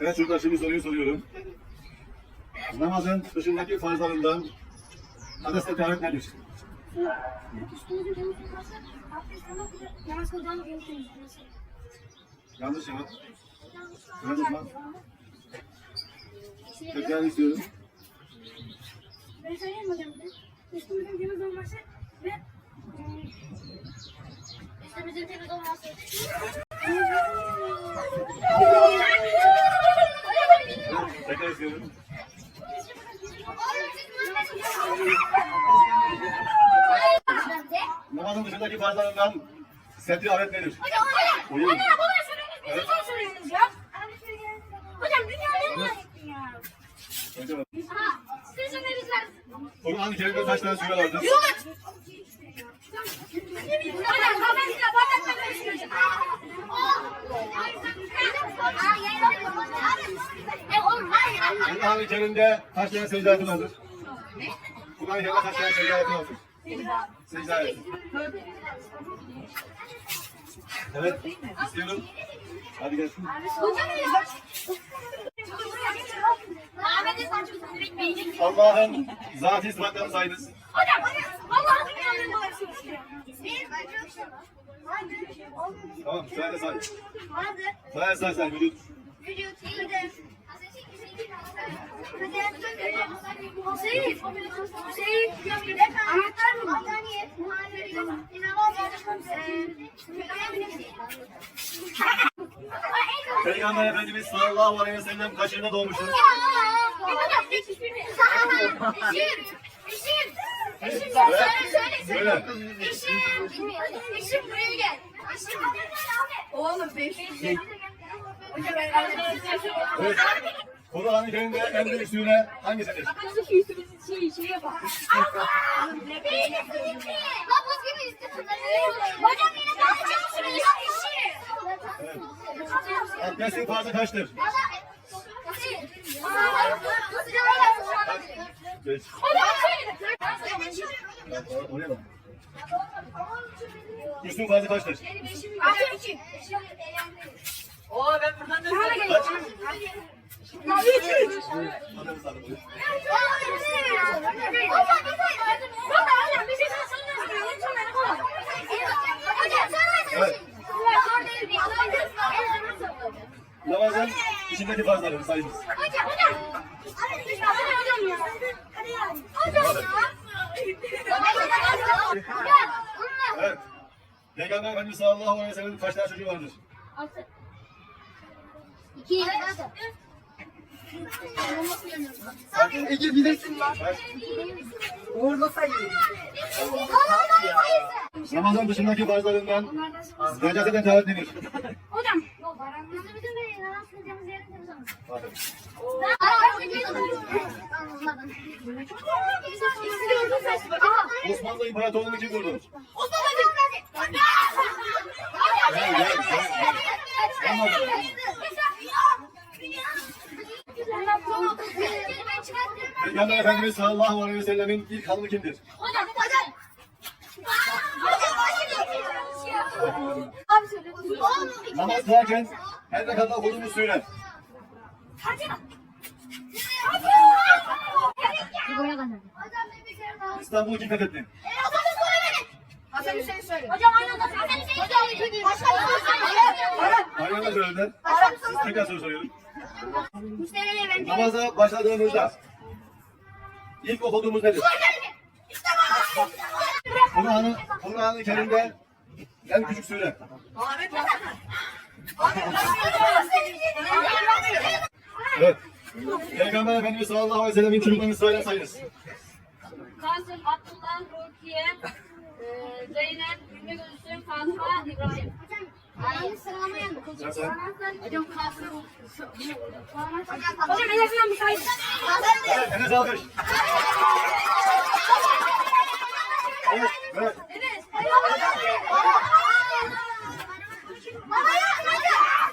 Evet çocuklar şimdi soruyu soruyorum. Namazın dışındaki farzlarından abdestle taharet nedir? Yanlış cevap. Yanlış. Şey Tekrar istiyorum. Ben söyleyeyim hocam? Üstümüzün temiz olması ve üstümüzün temiz olması. Evet, tekrar istiyorum. Namazın dışındaki farzlarından setri avet nedir? Uyuyor musun? Evet. Hocam dünya ne var ya? Önce bak. Aha, siz ne bizler? Kur'an-ı Kerim'de kaç tane sure vardır? Hocam kafasına patlatma karıştıracak. E oğlum Kerim'de kaç tane secde ayeti vardır? Kur'an-ı Kerim'de kaç tane secde ayeti vardır? Secde ayeti. Evet, istiyorum. Hadi gelsin. Hocam ya. Allah'ın zati sıfatlarını sayınız. Hocam, Allah'ın. Tamam, sırayla say. Sırayla say say, vücut. Vücut, iyidir. Anahtar mı? Peygamber Efendimiz sallallahu aleyhi ve sellem kaç yılında doğmuştur? Eşim, söyle, söyle, Söyle. Eşim, eşim buraya gel. Eşim. Oğlum beş. Evet. Kur'an-ı Kerim'de en büyük sure hangisidir? Şey, şey yapalım. Hocam yine daha çok sürüyor işi. Abdestin farzı kaçtır? Geç. Oraya bak. Üstün farzı kaçtır? Oo ben buradan da İçindeki farzları sayınız. Evet. Peygamber Efendimiz sallallahu aleyhi ve sellem'in kaç tane çocuğu vardır? İki. Ege bilirsin lan. Uğurlu sayıyor. Namazın dışındaki farzlarından necaseten taharet denir. Hocam. Osmanlı İmparatorluğu'nu kim kurdu? Gel. Peygamber Efendimiz sallallahu aleyhi ve sellemin ilk hanımı kimdir? Namaz kılarken her rekatta okuduğumuz sure. İstanbul'u kim fethetti? Hasan Hüseyin söyle. Hocam aynı anda Hasan Hüseyin söyledi. Aynı anda söylediler. Tekrar soru soruyorum. Müşteriye ben Namaza başladığımızda ilk okuduğumuz nedir? Kur'an-ı Kur'an-ı Kerim'de en küçük sure. Ahmet baksana. Evet. Peygamber Efendimiz sallallahu aleyhi ve sellem'in çocuklarını sırayla sayınız. Kasım, Abdullah, Rukiye, e, Zeynep, Ümmü Gülsüm, Fatma, İbrahim. Sıralamayalım. Sen say. Hocam Kasım. Hocam en azından bir sayı. Evet, Enes alkış. Evet, evet.